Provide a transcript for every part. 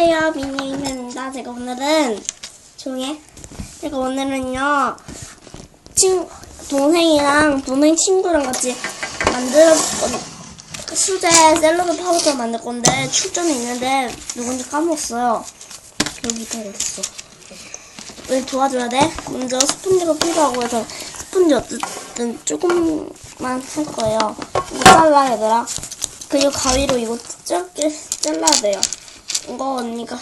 안녕하세요 미니입니다. 제가 오늘은 조용히 해. 제가 오늘은요 친 동생이랑 동생 친구랑 같이 만들 수제 샐러드 파우더 만들 건데 출전이 있는데 누군지 까먹었어요. 여기 다 있어. 왜 도와줘야 돼? 먼저 스펀지가 필요하고 해서 스펀지 어쨌든 조금만 할 거예요. 이거 잘라 얘들아. 그리고 가위로 이거 짧게 잘라야 돼요. 이거 언니가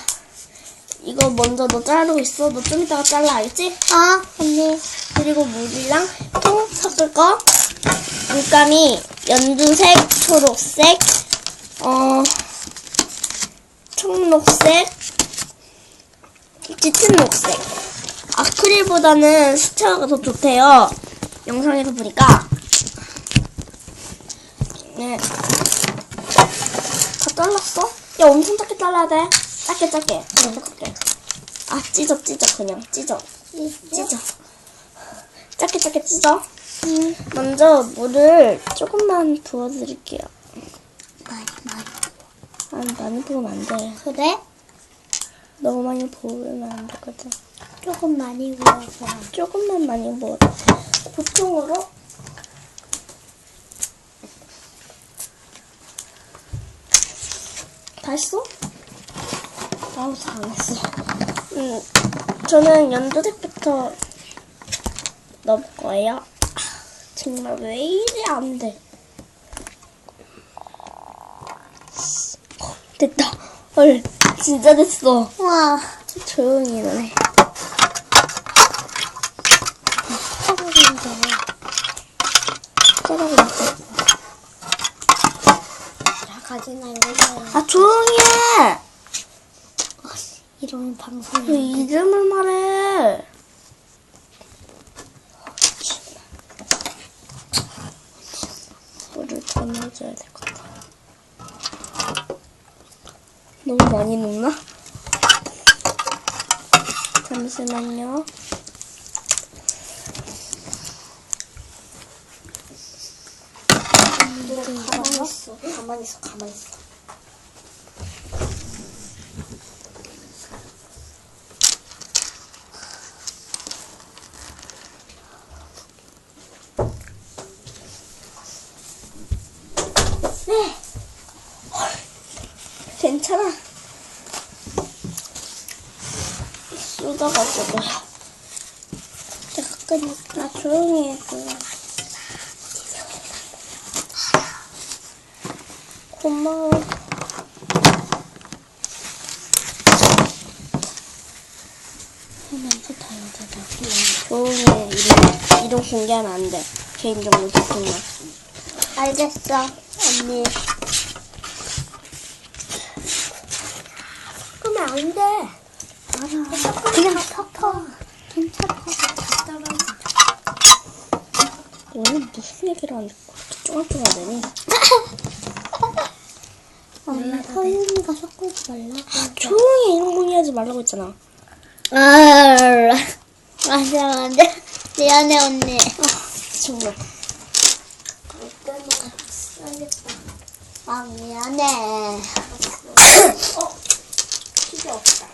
이거 먼저 너 자르고 있어. 너 좀 이따가 잘라 알겠지? 아 언니. 그리고 물이랑 통 섞을 거. 물감이 연두색, 초록색, 어 청록색, 짙은 녹색. 아크릴보다는 수채화가 더 좋대요. 영상에서 보니까. 네. 다 잘랐어? 야, 엄청 작게 잘라야 돼. 짧게, 짧게. 응, 짧게. 아, 찢어, 찢어, 그냥. 찢어. 찢어. 짧게, 짧게 찢어. 먼저 물을 조금만 부어드릴게요. 많이 많이 아, 많이 부으면 안 돼. 그래? 너무 많이 부으면 안 되거든. 조금 많이 부어서 조금만 많이 부어. 보통으로 다 했어? 아우 다 안 했어. 음, 저는 연두색부터 넣을 거예요. 아, 정말 왜 이리 안 돼? 어, 됐다. 헐, 진짜 됐어. 와 조용히 해. 짜라고 있어. 다 가지나 이거야 아 조용히 해. 왜 방송이 이름을 말해? 물을 더 넣어줘야 될 것 같아. 너무 많이 넣나? 잠시만요. 가만히 있어 가만히 있어 가만히 있어 괜찮아. 쏟아가지고. 잠깐, 나 조용히 해. 그냥. 고마워. 먼저 다 여자다 조용히 해. 이름, 이름 공개하면 안 돼. 개인정보 조금만. 알겠어 언니 섞으면 안 돼 알아 그냥 섞어 괜찮아 너는 무슨 얘기를 하는데 그렇게 쫑알쫑알대니? 언니 서윤이가 섞지 말라고 조용히 이름 공개하지 말라고 했잖아. 아, 맞아, 맞아. 미안해, 언니. 정말. 아, 미안해. 어? 필요 없다.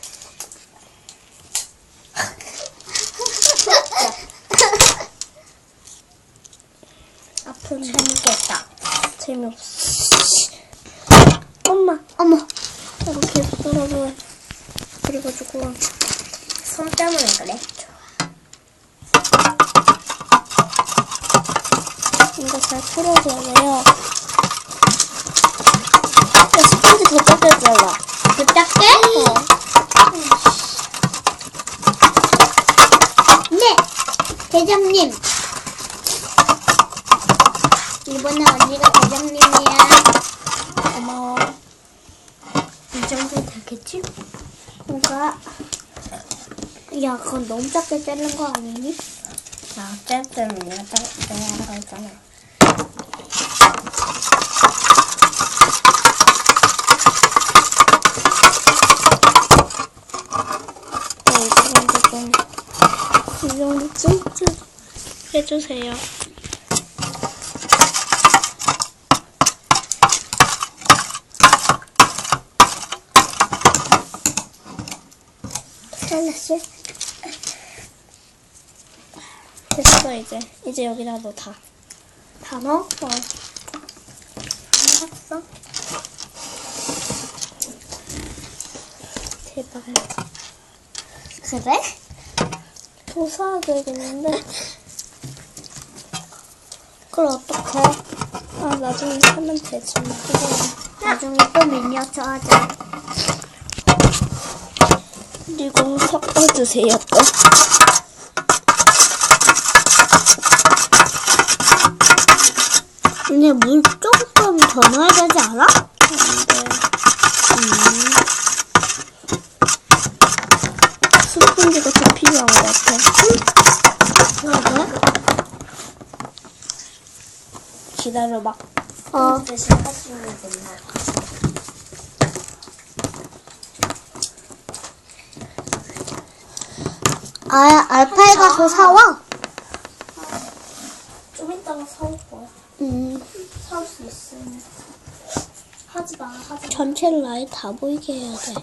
아픈 재밌겠다. 재미없어. 어머, 계속 떨어져. 그래가지고 손 때문에 그래. 이거 잘 풀어줘야 돼요. 야, 스펀지 더 잘라. 부탁해? 어. 네, 대장님. 이번에 언니가 대장님이야. 고마워. 이 정도 되겠지? 뭔가 야, 그건 너무 작게 자른 거 아니니? 나 어쨌든 내가 딱 내가 하라고 했잖아. 네, 이 정도 좀, 이 정도 좀 해주세요. 잘랐어? 됐어 이제 이제 여기다 넣어 다. 다 넣어? 어. 알았어. 대박. 그래? 더 사야 되겠는데. 그럼 어떡해? 아 나중에 사면 되지 뭐. 나중에 또 미니어처 하자. 그리고 섞어주세요 또. 근데 물 조금 더 넣어야 되지 않아? 스펀지가 더 필요한 것 같아. 그래? 기다려봐. 어. 대신 하시면 된다. 아, 알파에 가서 사와? 좀 이따가 사올 거야. 음. 사올 수 있으면. 하지 마, 하지 마. 전체를 아예 다 보이게 해야 돼.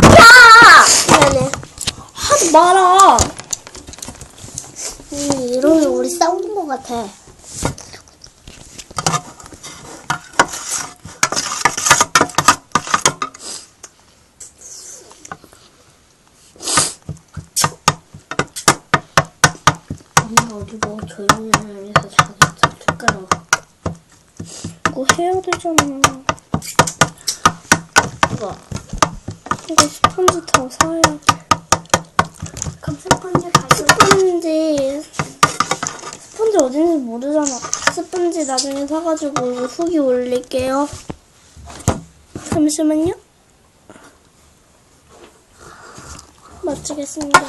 미안해. 하지 마라! 음, 이러면 우리 싸우는 것 같아. 엄마 어디 뭐 조용히 하면서 자기 숟가락. 그거 해야 되잖아. 이거. 이거 스펀지 더 사야 돼. 그럼 스펀지 가져. 스펀지. 스펀지 어딘지 모르잖아. 스펀지 나중에 사가지고 이거 후기 올릴게요. 잠시만요. 마치겠습니다.